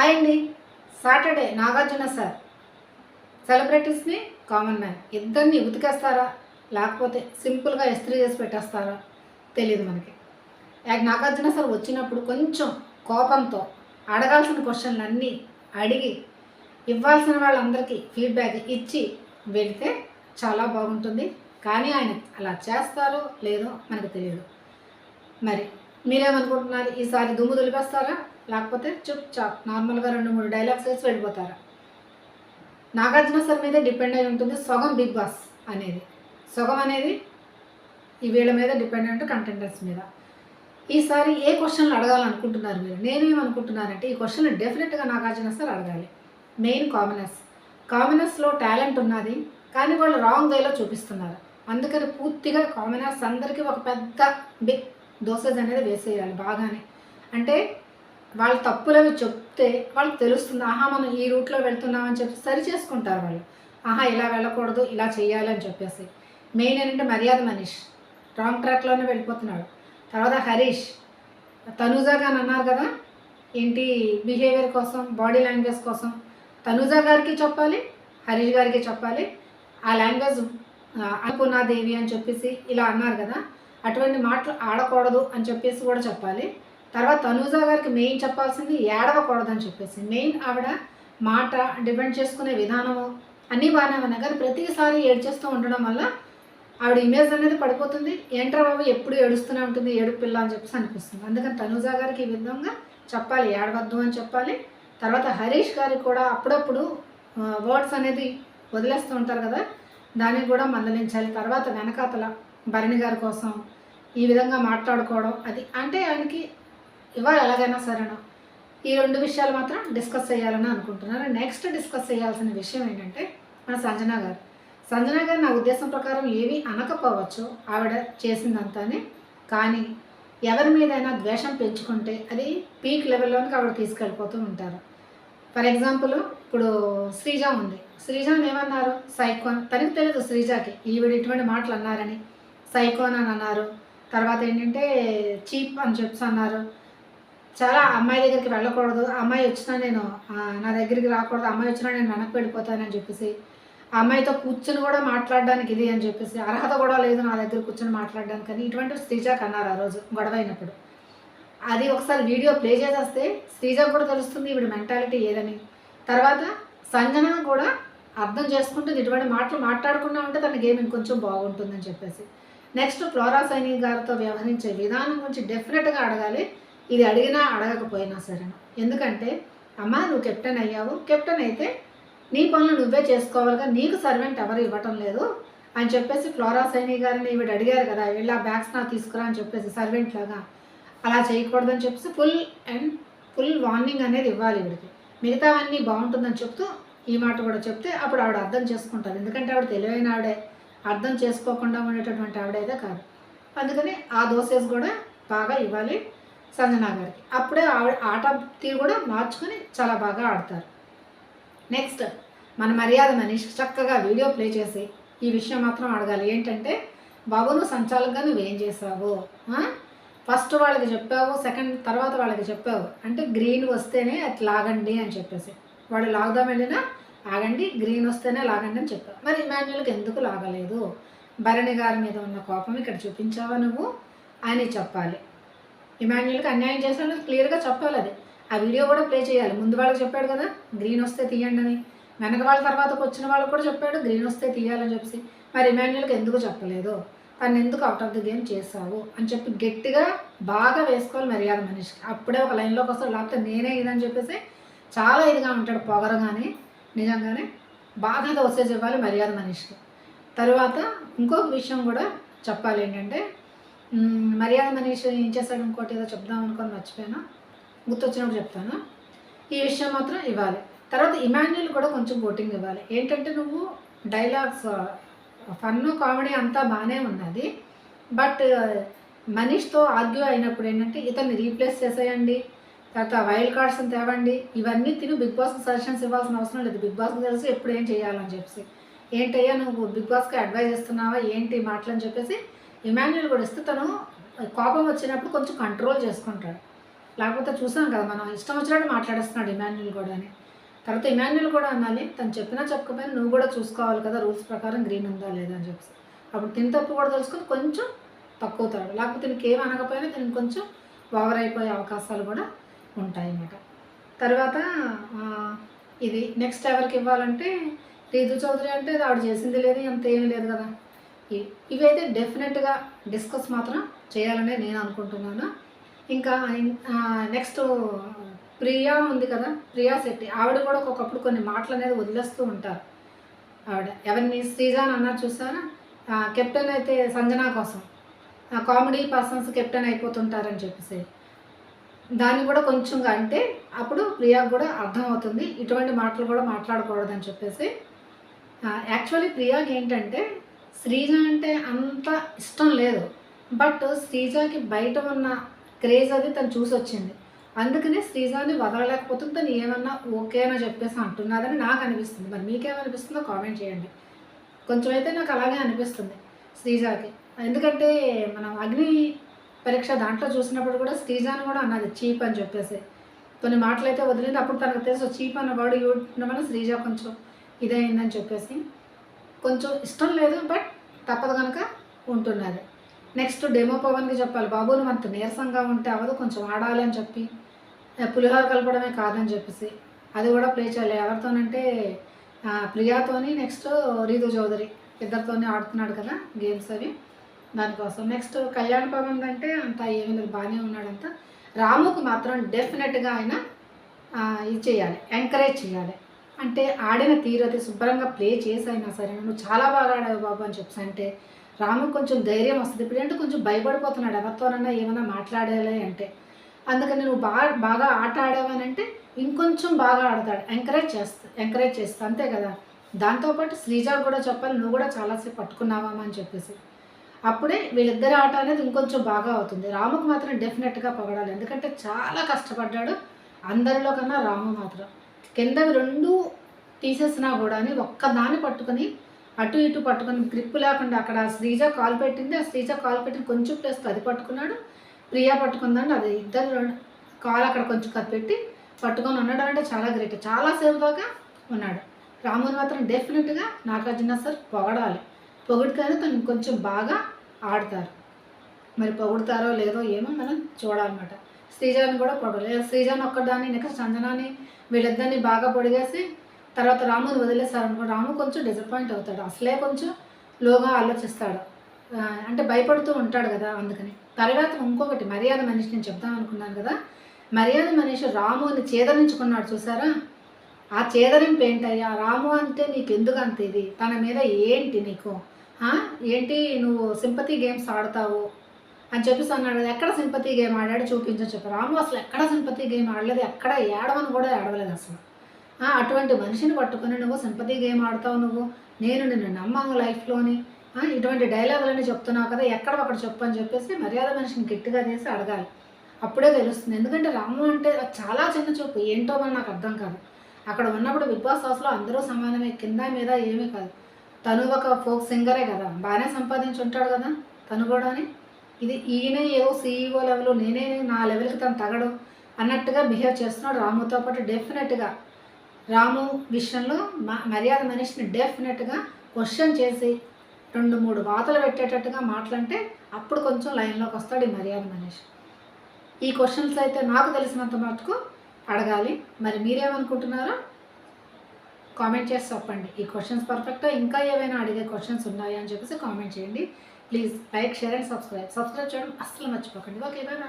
Hi అండి. Saturday. Nagarjuna sir. సెలబ్రిటీస్ని common man. ఇద్దరిని ఉతికేస్తారా? లేకపోతే సింపుల్గా ఇస్త్రీ చేసి పెట్టేస్తారా? తెలియదు మనకి. యాక్ నాగార్జున సార్ వచ్చినప్పుడు కొంచెం కోపంతో అడగాల్సిన క్వశ్చన్లు అన్నీ అడిగి ఇవ్వాల్సిన వాళ్ళందరికీ ఫీడ్బ్యాక్ ఇచ్చి వెళితే చాలా బాగుంటుంది. కానీ ఆయన అలా చేస్తారో లేదో మనకు తెలియదు మరి మీరేమనుకుంటున్నారు? ఈసారి దుమ్ము దులిపేస్తారా? లేకపోతే చుప్ చాప్ నార్మల్గా రెండు మూడు డైలాగ్స్ వేసి వెళ్ళిపోతారు. నాగార్జున సార్ మీద డిపెండ్ అయి ఉంటుంది సగం బిగ్ బాస్ అనేది. సగం అనేది ఈ వీళ్ళ మీద డిపెండ్ అయి ఉంటుంది కంటెంటర్స్ మీద. ఈసారి ఏ క్వశ్చన్లు అడగాలనుకుంటున్నారు మీరు? నేనేమనుకుంటున్నానంటే ఈ క్వశ్చన్ డెఫినెట్గా నాగార్జున సార్ అడగాలి. మెయిన్ కామనర్స్ కామనర్స్లో టాలెంట్ ఉన్నది కానీ వాళ్ళు రాంగ్ వేలో చూపిస్తున్నారు. అందుకని పూర్తిగా కామనర్స్ అందరికీ ఒక పెద్ద బిగ్ దోసేజ్ అనేది వేసేయాలి బాగానే. అంటే వాళ్ళ తప్పులవి చెప్తే వాళ్ళకి తెలుస్తుంది ఆహా మనం ఈ రూట్లో వెళ్తున్నామని చెప్పి సరి చేసుకుంటారు వాళ్ళు. ఆహా ఇలా వెళ్ళకూడదు ఇలా చేయాలి అని చెప్పేసి. మెయిన్ ఏంటంటే మర్యాద మనీష్. రాంగ్ ట్రాక్లోనే వెళ్ళిపోతున్నాడు. తర్వాత హరీష్. తనుజాగా గారు అన్నారు కదా ఏంటి బిహేవియర్ కోసం బాడీ లాంగ్వేజ్ కోసం. తనుజా గారికి చెప్పాలి హరీష్ గారికి చెప్పాలి. ఆ లాంగ్వేజ్ అనుకున్నాదేవి అని చెప్పేసి ఇలా అన్నారు కదా అటువంటి మాటలు ఆడకూడదు అని చెప్పేసి కూడా చెప్పాలి. తర్వాత తనూజా గారికి మెయిన్ చెప్పాల్సింది ఏడవకూడదు అని చెప్పేసి. మెయిన్ ఆవిడ మాట డిపెండ్ చేసుకునే విధానము అన్నీ బాగానే ఉన్నాయి కానీ ప్రతిసారి ఏడ్చేస్తూ ఉండడం వల్ల ఆవిడ ఇమేజ్ అనేది పడిపోతుంది. ఏంట్రా బాబు ఎప్పుడు ఏడుస్తూనే ఉంటుంది ఏడు పిల్ల అని చెప్పేసి అనిపిస్తుంది. అందుకని తనూజ గారికి ఈ విధంగా చెప్పాలి ఏడవద్దు అని చెప్పాలి. తర్వాత హరీష్ గారికి కూడా అప్పుడప్పుడు వర్డ్స్ అనేది వదిలేస్తూ ఉంటారు కదా దానికి కూడా మందలించాలి. తర్వాత వెనకాతల భరణి గారి కోసం ఈ విధంగా మాట్లాడుకోవడం అది అంటే ఆయనకి ఇవాళ ఎలాగైనా సరేనా ఈ రెండు విషయాలు మాత్రం డిస్కస్ చేయాలని అనుకుంటున్నాను. నెక్స్ట్ డిస్కస్ చేయాల్సిన విషయం ఏంటంటే మన సంజన గారు. సంజన గారు నా ఉద్దేశం ప్రకారం ఏమీ అనకపోవచ్చు. ఆవిడ చేసిందంతానే. కానీ ఎవరి మీదైనా ద్వేషం పెంచుకుంటే అది పీక్ లెవెల్లోనికి ఆవిడ తీసుకెళ్ళిపోతూ ఉంటారు. ఫర్ ఎగ్జాంపుల్ ఇప్పుడు శ్రీజ ఉంది. శ్రీజాని ఏమన్నారు? సైకోన్ తనకి తెలియదు శ్రీజాకి. ఈవిడ ఇటువంటి మాటలు అన్నారని. సైకోన్ అని అన్నారు. తర్వాత ఏంటంటే చీప్ అని చెప్పి అన్నారు. చాలా అమ్మాయి దగ్గరికి వెళ్ళకూడదు. ఆ అమ్మాయి వచ్చినా నేను నా దగ్గరికి రాకూడదు. అమ్మాయి వచ్చినా నేను వెనక్కి వెళ్ళిపోతానని చెప్పేసి అమ్మాయితో కూర్చొని కూడా మాట్లాడడానికి ఇది అని చెప్పేసి అర్హత కూడా లేదు నా దగ్గర కూర్చొని మాట్లాడడానికి అని ఇటువంటి శ్రీజాకి అన్నారు ఆ రోజు గొడవ అయినప్పుడు అది ఒకసారి వీడియో ప్లే చేసేస్తే శ్రీజాకు కూడా తెలుస్తుంది ఈవిడ మెంటాలిటీ ఏదని. తర్వాత సంజన కూడా అర్థం చేసుకుంటుంది ఇటువంటి మాటలు మాట్లాడకుండా ఉంటే తన గేమ్ ఇంకొంచెం బాగుంటుందని చెప్పేసి. నెక్స్ట్ ఫ్లోరా సైని గారితో వ్యవహరించే విధానం గురించి డెఫినెట్గా అడగాలి. ఇది అడిగినా అడగకపోయినా సరే. ఎందుకంటే అమ్మ నువ్వు కెప్టెన్ అయ్యావు. కెప్టెన్ అయితే నీ పనులు నువ్వే చేసుకోవాలిగా నీకు సర్వెంట్ ఎవరు ఇవ్వటం లేదు అని చెప్పేసి ఫ్లోరా సైని గారిని ఈవిడ అడిగారు కదా వీళ్ళ బ్యాగ్స్ నా తీసుకురా అని చెప్పేసి సర్వెంట్ లాగా. అలా చేయకూడదని చెప్పేసి ఫుల్ అండ్ ఫుల్ వార్నింగ్ అనేది ఇవ్వాలి ఈవిడికి మిగతావన్నీ బాగుంటుందని చెప్తూ ఈ మాట కూడా చెప్తే అప్పుడు ఆవిడ అర్థం చేసుకుంటారు. ఎందుకంటే ఆవిడ తెలివైన ఆవిడే. అర్థం చేసుకోకుండా ఉండేటటువంటి ఆవిడైతే కాదు. అందుకని ఆ దోసెస్ కూడా బాగా ఇవ్వాలి. సంజనా గారికి అప్పుడే ఆవిడ ఆట తీరు కూడా మార్చుకొని చాలా బాగా ఆడతారు. నెక్స్ట్ మన మర్యాద మనీష్ చక్కగా వీడియో ప్లే చేసి ఈ విషయం మాత్రం అడగాలి. ఏంటంటే బాబును నువ్వు సంచాలకుగా నువ్వేం చేసావు ఫస్ట్ వాళ్ళకి చెప్పావు సెకండ్ తర్వాత వాళ్ళకి చెప్పావు. అంటే గ్రీన్ వస్తేనే అది లాగండి అని చెప్పేసి. వాడు లాగుదాం వెళ్ళినా ఆగండి గ్రీన్ వస్తేనే లాగండి అని చెప్పావు. మరి ఇమాన్యుల్కి ఎందుకు లాగలేదు? భరణి గారి మీద ఉన్న కోపం ఇక్కడ చూపించావా నువ్వు? అని చెప్పాలి. ఇమాన్యుల్కి అన్యాయం చేశాను క్లియర్గా చెప్పాలి అది. ఆ వీడియో కూడా ప్లే చేయాలి. ముందు వాళ్ళకి చెప్పాడు కదా గ్రీన్ వస్తే తీయండి అని. వెనక వాళ్ళ తర్వాతకు వచ్చిన వాళ్ళకి కూడా చెప్పాడు గ్రీన్ వస్తే తీయాలని చెప్పి మరి ఇమాన్యుల్కి ఎందుకు చెప్పలేదు? తను ఎందుకు అవుట్ ఆఫ్ ది గేమ్ చేసావు అని చెప్పి గట్టిగా బాగా వేసుకోవాలి మర్యాద మనిషికి. అప్పుడే ఒక లైన్లోకి వస్తాడు. లేకపోతే నేనే ఇదని చెప్పేసి చాలా ఇదిగా ఉంటాడు పొగరగానే నిజంగానే. బాగా దోసేజ్ ఇవ్వాలి మర్యాద మనిషికి. తరువాత ఇంకొక విషయం కూడా చెప్పాలి ఏంటంటే మర్యాద మనీష్ ఏం చేశాడు ఇంకోటి ఏదో చెప్దాం అనుకొని మర్చిపోయాను? గుర్తొచ్చినప్పుడు చెప్తాను? ఈ విషయం మాత్రం ఇవ్వాలి. తర్వాత ఇమాన్యుల్ కూడా కొంచెం ఓటింగ్ ఇవ్వాలి. ఏంటంటే నువ్వు డైలాగ్స్ ఫన్ కామెడీ అంతా బాగానే ఉన్నది. బట్ మనీష్తో ఆర్గ్యూ అయినప్పుడు ఏంటంటే ఇతన్ని రీప్లేస్ చేసేయండి. తర్వాత వైల్డ్ కార్డ్స్ తేవండి. ఇవన్నీ తిని బిగ్ బాస్కి సజెషన్స్ ఇవ్వాల్సిన అవసరం లేదు. బిగ్ బాస్కి తెలుసు ఎప్పుడు ఏం చేయాలని చెప్పేసి. ఏంటయ్యా నువ్వు బిగ్ బాస్కి అడ్వైజ్ ఇస్తున్నావా ఏంటి మాటలు అని చెప్పేసి ఇమాన్యుల్ కూడా ఇస్తే తను కోపం వచ్చినప్పుడు కొంచెం కంట్రోల్ చేసుకుంటాడు. లేకపోతే చూసాం కదా మనం ఇష్టం వచ్చినట్టు మాట్లాడేస్తున్నాడు ఇమాన్యుల్ కూడా అని. తర్వాత ఇమాన్యుల్ కూడా అనాలి తను చెప్పినా చెప్పకపోయినా నువ్వు కూడా చూసుకోవాలి కదా రూల్స్ ప్రకారం గ్రీన్ ఉందా లేదా అని చెప్పి అప్పుడు తిని తప్పు కూడా తెలుసుకొని కొంచెం తక్కువతాడు. లేకపోతే నీకేం అనకపోయినా దీనికి కొంచెం ఓవర్ అయిపోయే అవకాశాలు కూడా ఉంటాయి అన్నమాట. తర్వాత ఇది నెక్స్ట్ ఎవరికి ఇవ్వాలంటే రీతు చౌదరి అంటే ఆవిడ చేసింది లేదు అంత ఏమీ లేదు కదా. ఇవైతే డెఫినెట్గా డిస్కస్ మాత్రం చేయాలని నేను అనుకుంటున్నాను. ఇంకా నెక్స్ట్ ప్రియా ఉంది కదా ప్రియా శెట్టి. ఆవిడ కూడా ఒకప్పుడు కొన్ని మాటలు అనేది వదిలేస్తూ ఉంటారు. ఆవిడ ఎవరిని శ్రీజాన్ అన్నారు చూసారా? కెప్టెన్ అయితే సంజన కోసం. కామెడీ పర్సన్స్ కెప్టెన్ అయిపోతుంటారని చెప్పేసి. దాన్ని కూడా కొంచెంగా అంటే అప్పుడు ప్రియాకు కూడా అర్థమవుతుంది. ఇటువంటి మాటలు కూడా మాట్లాడకూడదని చెప్పేసి. యాక్చువల్లీ ప్రియాకి ఏంటంటే శ్రీజ అంటే అంత ఇష్టం లేదు. బట్ శ్రీజకి బయట ఉన్న క్రేజ్ అది తను చూసి వచ్చింది అందుకనే శ్రీజాని వదలలేకపోతుంది తను ఏమన్నా ఓకే అని చెప్పేసి అంటున్నదని నాకు అనిపిస్తుంది. మరి మీకేమనిపిస్తుందో కామెంట్ చేయండి. కొంచెం అయితే నాకు అలాగే అనిపిస్తుంది శ్రీజాకి. ఎందుకంటే మనం అగ్ని పరీక్ష దాంట్లో చూసినప్పుడు కూడా శ్రీజాని కూడా అన్నది చీప్ అని చెప్పేసి. కొన్ని మాటలు అయితే వదిలింది. అప్పుడు తనకు తెలుసు చీప్ అన్న వాడు వల్ల శ్రీజ కొంచెం ఇదైందని చెప్పేసి. కొంచెం ఇష్టం లేదు బట్ తప్పదు కనుక ఉంటున్నది నెక్స్ట్ డెమో పవన్కి చెప్పాలి. బాబు నువ్వు అంత నీరసంగా ఉంటే అవ్వదు కొంచెం ఆడాలి అని చెప్పి పులిహోర కలపడమే కాదని చెప్పేసి అది కూడా ప్లే చేయాలి. ఎవరితోనంటే ప్రియాతోని నెక్స్ట్ రీతు చౌదరి ఇద్దరితోనే ఆడుతున్నాడు కదా గేమ్స్ అవి. దానికోసం. నెక్స్ట్ కళ్యాణ్ పవన్ అంటే అంత ఏమీ లేదు బాగానే ఉన్నాడంత రాముకు మాత్రం డెఫినెట్గా ఆయన ఇది చేయాలి ఎంకరేజ్ చేయాలి. అంటే ఆడిన తీరది శుభ్రంగా ప్లే చేసైనా సరే నువ్వు చాలా బాగా ఆడావు బాబు అని చెప్పి అంటే రాము కొంచెం ధైర్యం వస్తుంది ఇప్పుడు అంటే కొంచెం భయపడిపోతున్నాడు ఎవరితోనన్నా ఏమైనా మాట్లాడాలి అంటే. అందుకని నువ్వు బాగా బాగా ఆట ఆడావని అంటే ఇంకొంచెం బాగా ఆడతాడు ఎంకరేజ్ చేస్తా ఎంకరేజ్ చేస్తా అంతే కదా. దాంతోపాటు శ్రీజా కూడా చెప్పాలి నువ్వు కూడా చాలాసేపు పట్టుకున్నావా అని చెప్పేసి. అప్పుడే వీళ్ళిద్దరి ఆట అనేది ఇంకొంచెం బాగా అవుతుంది. రాముకు మాత్రం డెఫినెట్గా పొగడాలి ఎందుకంటే చాలా కష్టపడ్డాడు అందరిలో కన్నా రాము మాత్రం. కింద రెండు తీసేసినా కూడా ఒక్కదాన్ని పట్టుకొని అటు ఇటు పట్టుకొని గ్రిప్ లేకుండా అక్కడ శ్రీజ కాలు పెట్టింది. ఆ శ్రీజ కాలు పెట్టిన కొంచెం ప్లేస్ అది పట్టుకున్నాడు. ప్రియా పట్టుకుందండి. అది ఇద్దరు రెండు కాలు అక్కడ కొంచెం కత్తి పెట్టి పట్టుకొని ఉన్నాడు అంటే చాలా గ్రేట్. చాలాసేపు దాకా ఉన్నాడు. రాముని మాత్రం డెఫినెట్గా నాగార్జున సార్ పొగడాలి. పొగిడితేనే తను కొంచెం బాగా ఆడతారు. మరి పొగుడతారో లేదో ఏమో మనం చూడాలన్నమాట. శ్రీజాని కూడా పొగడలేదు శ్రీజాని ఒక్కదాన్ని నెక్స్ట్ చందనాన్ని వీళ్ళిద్దరిని బాగా పొడిగేసి తర్వాత రాముని వదిలేశారనుకో రాము కొంచెం డిసప్పాయింట్ అవుతాడు. అసలే కొంచెం లోగా ఆలోచిస్తాడు. అంటే భయపడుతూ ఉంటాడు కదా అందుకని. తర్వాత ఇంకొకటి మర్యాద మనిషి నేను చెప్దాం అనుకున్నాను కదా. మర్యాద మనిషి రాముని చేదరించుకున్నాడు చూసారా? ఆ చేదరింపు ఏంటయ్యా? రాము అంటే నీకు ఎందుకు అంత ఇది? తన మీద ఏంటి నీకు? ఏంటి నువ్వు సింపతి గేమ్స్ ఆడతావు? అని చెప్పేసి అన్నాడు ఎక్కడ సింపతి గేమ్ ఆడాడు చూపించని చెప్పారు రాము అసలు ఎక్కడ సింపతి గేమ్ ఆడలేదు ఎక్కడ ఏడవని కూడా ఏడవలేదు అసలు. అటువంటి మనిషిని పట్టుకొని నువ్వు సింపతి గేమ్ ఆడతావు నువ్వు నేను నిన్ను నమ్మను లైఫ్లోని. ఇటువంటి డైలాగులన్నీ చెప్తున్నావు కదా ఎక్కడ ఒకటి చెప్పు అని చెప్పేసి మర్యాద మనిషిని గట్టిగా చేసి అడగాలి. అప్పుడే తెలుస్తుంది. ఎందుకంటే రాము అంటే చాలా చిన్న చూపు. ఏంటో మరి నాకు అర్థం కాదు. అక్కడ ఉన్నప్పుడు బిగ్ బాస్ హౌస్లో అందరూ సమానమే కింద మీద ఏమీ కాదు. తను ఒక ఫోక్ సింగరే కదా. బాగానే సంపాదించి ఉంటాడు కదా తను కూడా ఇది ఈయన ఏదో సీఈఓ లెవెల్ నేనే నా లెవెల్కి తను తగడు అన్నట్టుగా బిహేవ్ చేస్తున్నాడు రాముతో పాటు డెఫినెట్గా రాము విషయంలో మ- మర్యాద మనిషిని డెఫినెట్గా క్వశ్చన్ చేసి రెండు మూడు వాతలు పెట్టేటట్టుగా మాట్లాడితే అప్పుడు కొంచెం లైన్లోకి వస్తాడు ఈ మర్యాద మనిషి. ఈ క్వశ్చన్స్ అయితే నాకు తెలిసినంత మటుకు అడగాలి. మరి మీరేమనుకుంటున్నారో కామెంట్ చేసి చెప్పండి. ఈ క్వశ్చన్స్ పర్ఫెక్ట్గా ఇంకా ఏవైనా అడిగే క్వశ్చన్స్ ఉన్నాయా అని చెప్పేసి కామెంట్ చేయండి. Please like share and subscribe. Subscribe చేయడం అస్సలు మర్చిపోకండి. Okay bye